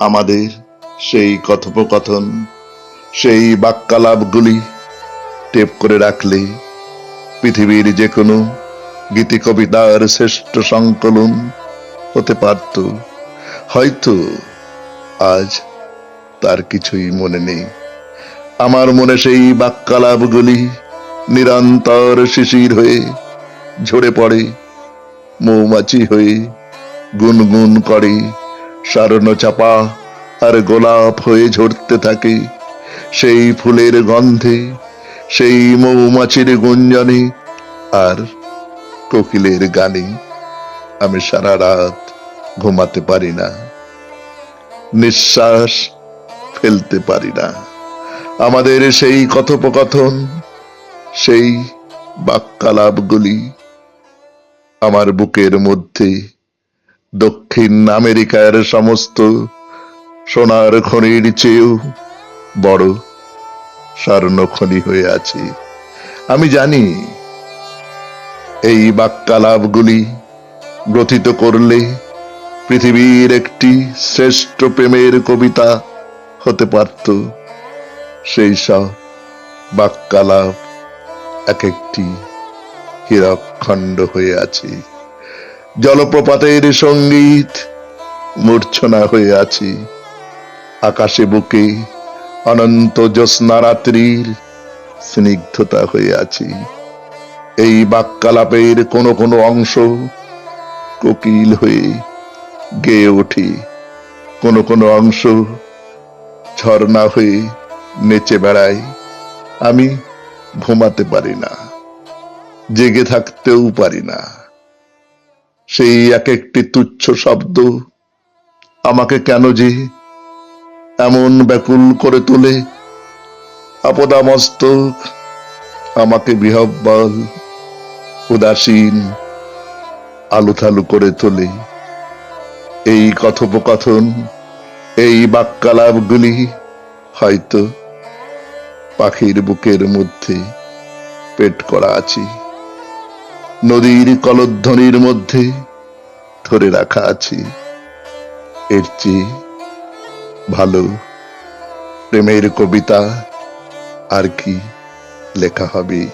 আমাদের সেই কথোপকথন, সেই বাক্যালাপগুলি টেপ করে রাখলে পৃথিবীর যে কোনো গীতি কবিতার শ্রেষ্ঠ সংকলন হতে পারত। হয়তো আজ তার কিছুই মনে নেই। আমার মনে সেই বাক্যালাপগুলি নিরন্তর শিশির হয়ে ঝরে পড়ে, মৌমাছি হয়ে গুনগুন করে স্বর্ণ চাপা আর গোলাপ হয়ে ঝরতে থাকে। সেই ফুলের গন্ধে, সেই মৌমাছির গুঞ্জনে আর কোকিলের গানে আমি সারা রাত ঘুমাতে পারি না। নিঃশ্বাস ফেলতে পারি না। আমাদের সেই কথোপকথন, সেই বাক্যালাপগুলি আমার বুকের মধ্যে দক্ষিণ আমেরিকার সমস্ত সোনার খনির চেয়েও বড় স্বর্ণ খনি হয়ে আছে। আমি জানি এই বাক্যালাপগুলি গ্রথিত করলে পৃথিবীর একটি শ্রেষ্ঠ প্রেমের কবিতা হতে পারত। সেই সব বাক্যালাপ এক একটি হীরক খণ্ড হয়ে আছে। জলপ্রপাতের সংগীত মূর্ছনা হয়ে আছি। আকাশে বুকে অনন্ত জ্যোৎস্না রাত্রির স্নিগ্ধতা হয়ে আছি। এই বাক্যালাপের কোনো কোনো অংশ কোকিল হয়ে গেয়ে ওঠে। কোনো কোনো অংশ ঝর্ণা হয়ে নেচে বেড়ায়। আমি ঘুমাতে পারি না, জেগে থাকতেও পারি না। সেই এক একটি তুচ্ছ শব্দ আমাকে কেন যে এমন ব্যাকুল করে তোলে? আপদামস্তক আমাকে বিহব্বল, উদাসীন, আলুথালু করে তোলে। এই কথোপকথন, এই বাক্যালাপগুলি হয়তো পাখির বুকের মধ্যে পেট করা আছে। নদীর কলধ্বনির মধ্যে ধরে রাখা আছি। এর চেয়ে ভালো প্রেমের কবিতা আর কি লেখা হবে?